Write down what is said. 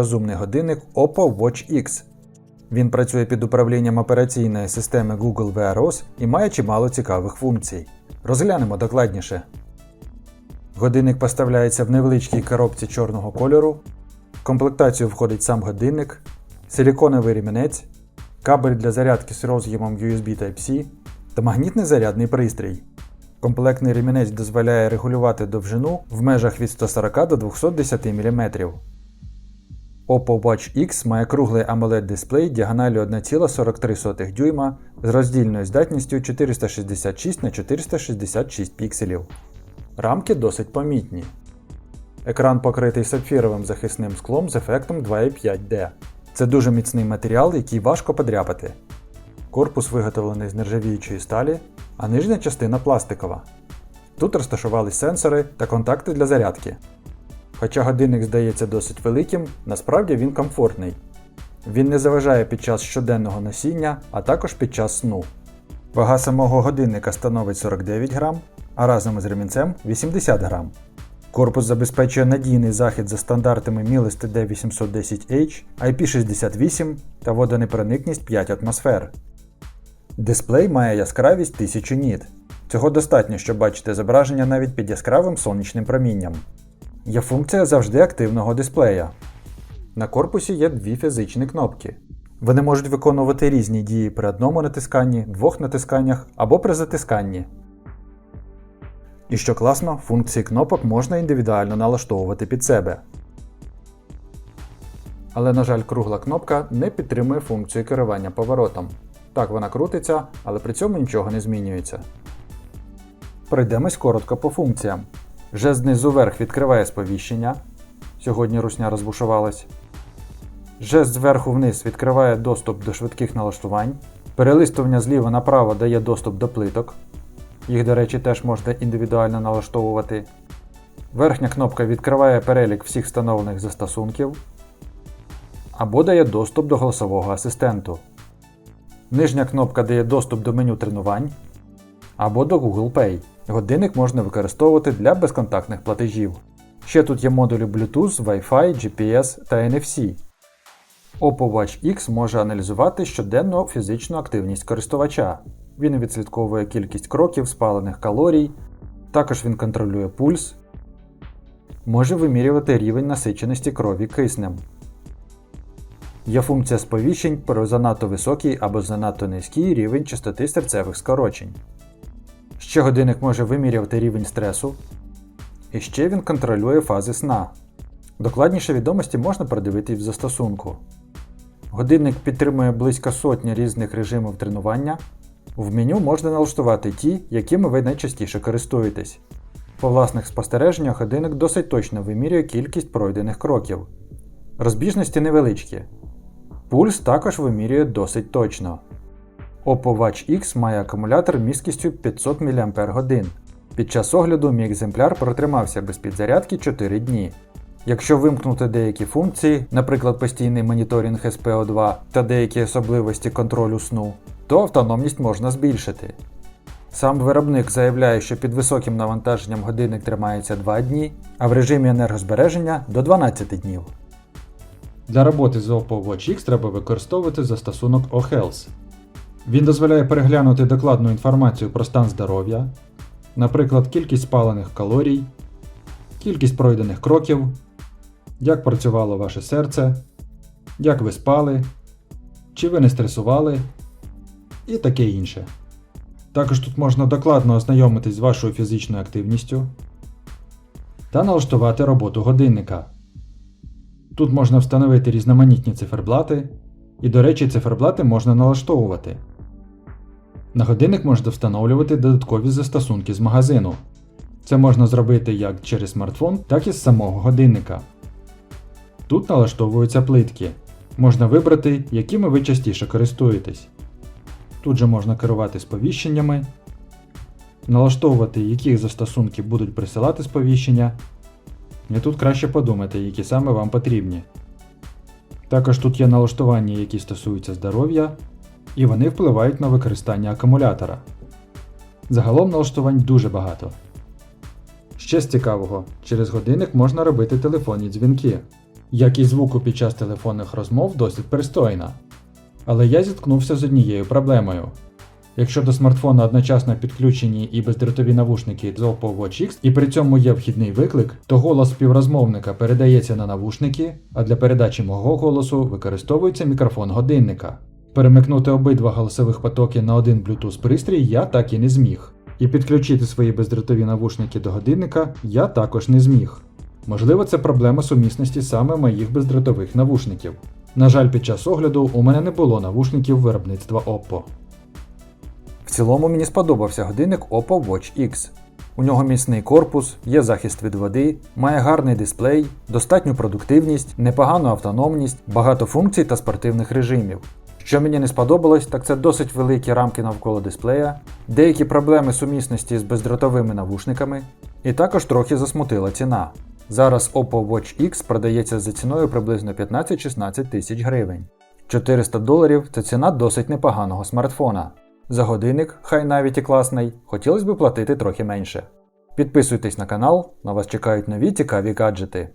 розумний годинник Oppo Watch X. Він працює під управлінням операційної системи Google Wear OS і має чимало цікавих функцій. Розглянемо докладніше. Годинник поставляється в невеличкій коробці чорного кольору. В комплектацію входить сам годинник, силіконовий ремінець, кабель для зарядки з роз'ємом USB Type-C та магнітний зарядний пристрій. Комплектний ремінець дозволяє регулювати довжину в межах від 140 до 210 мм. Oppo Watch X має круглий AMOLED дисплей діагоналю 1,43 дюйма з роздільною здатністю 466 на 466 пікселів. Рамки досить помітні. Екран покритий сапфіровим захисним склом з ефектом 2,5D. Це дуже міцний матеріал, який важко подряпати. Корпус виготовлений з нержавіючої сталі, а нижня частина пластикова. Тут розташувались сенсори та контакти для зарядки. Хоча годинник здається досить великим, насправді він комфортний. Він не заважає під час щоденного носіння, а також під час сну. Вага самого годинника становить 49 грам, а разом із ремінцем 80 грам. Корпус забезпечує надійний захід за стандартами MIL STD 810H, IP68 та водонепроникність 5 атмосфер. Дисплей має яскравість 1000 ніт. Цього достатньо, щоб бачити зображення навіть під яскравим сонячним промінням. Є функція завжди активного дисплея. На корпусі є дві фізичні кнопки. Вони можуть виконувати різні дії при одному натисканні, двох натисканнях або при затисканні. І що класно, функції кнопок можна індивідуально налаштовувати під себе. Але, на жаль, кругла кнопка не підтримує функцію керування поворотом. Так вона крутиться, але при цьому нічого не змінюється. Пройдемось коротко по функціям. Жест знизу вверх відкриває сповіщення. Сьогодні русня розбушувалась. Жест зверху вниз відкриває доступ до швидких налаштувань. Перелистування зліва направо дає доступ до плиток. Їх, до речі, теж можна індивідуально налаштовувати. Верхня кнопка відкриває перелік всіх встановлених застосунків. Або дає доступ до голосового асистенту. Нижня кнопка дає доступ до меню тренувань або до Google Pay. Годинник можна використовувати для безконтактних платежів. Ще тут є модулі Bluetooth, Wi-Fi, GPS та NFC. Oppo Watch X може аналізувати щоденну фізичну активність користувача. Він відслідковує кількість кроків, спалених калорій, також він контролює пульс, може вимірювати рівень насиченості крові киснем. Є функція сповіщень про занадто високий або занадто низький рівень частоти серцевих скорочень. Ще годинник може вимірювати рівень стресу. І ще він контролює фази сна. Докладніше відомості можна продивити в застосунку. Годинник підтримує близько сотні різних режимів тренування. В меню можна налаштувати ті, якими ви найчастіше користуєтесь. По власних спостереженнях годинник досить точно вимірює кількість пройдених кроків. Розбіжності невеличкі. Пульс також вимірює досить точно. Oppo Watch X має акумулятор місткістю 500 мАч. Під час огляду мій екземпляр протримався без підзарядки 4 дні. Якщо вимкнути деякі функції, наприклад постійний моніторинг SPO2 та деякі особливості контролю сну, то автономність можна збільшити. Сам виробник заявляє, що під високим навантаженням годинник тримається 2 дні, а в режимі енергозбереження до 12 днів. Для роботи з Oppo Watch X треба використовувати застосунок OHealth. Він дозволяє переглянути докладну інформацію про стан здоров'я, наприклад, кількість спалених калорій, кількість пройдених кроків, як працювало ваше серце, як ви спали, чи ви не стресували і таке інше. Також тут можна докладно ознайомитись з вашою фізичною активністю та налаштувати роботу годинника. Тут можна встановити різноманітні циферблати, і, до речі, циферблати можна налаштовувати. На годинник можна встановлювати додаткові застосунки з магазину. Це можна зробити як через смартфон, так і з самого годинника. Тут налаштовуються плитки. Можна вибрати, якими ви частіше користуєтесь. Тут же можна керувати сповіщеннями, налаштовувати, які застосунки будуть присилати сповіщення. І тут краще подумати, які саме вам потрібні. Також тут є налаштування, які стосуються здоров'я, і вони впливають на використання акумулятора. Загалом налаштувань дуже багато. Ще з цікавого, через годинник можна робити телефонні дзвінки. Якість звуку під час телефонних розмов досить пристойна. Але я зіткнувся з однією проблемою. Якщо до смартфона одночасно підключені і бездротові навушники з Oppo Watch X, і при цьому є вхідний виклик, то голос співрозмовника передається на навушники, а для передачі мого голосу використовується мікрофон годинника. Перемикнути обидва голосових потоки на один Bluetooth пристрій я так і не зміг. І підключити свої бездротові навушники до годинника я також не зміг. Можливо, це проблема сумісності саме моїх бездротових навушників. На жаль, під час огляду у мене не було навушників виробництва Oppo. В цілому мені сподобався годинник Oppo Watch X. У нього міцний корпус, є захист від води, має гарний дисплей, достатню продуктивність, непогану автономність, багато функцій та спортивних режимів. Що мені не сподобалось, так це досить великі рамки навколо дисплея, деякі проблеми сумісності з бездротовими навушниками, і також трохи засмутила ціна. Зараз Oppo Watch X продається за ціною приблизно 15-16 тисяч гривень. 400 доларів це ціна досить непоганого смартфона. За годинник, хай навіть і класний, хотілося б платити трохи менше. Підписуйтесь на канал, на вас чекають нові цікаві гаджети.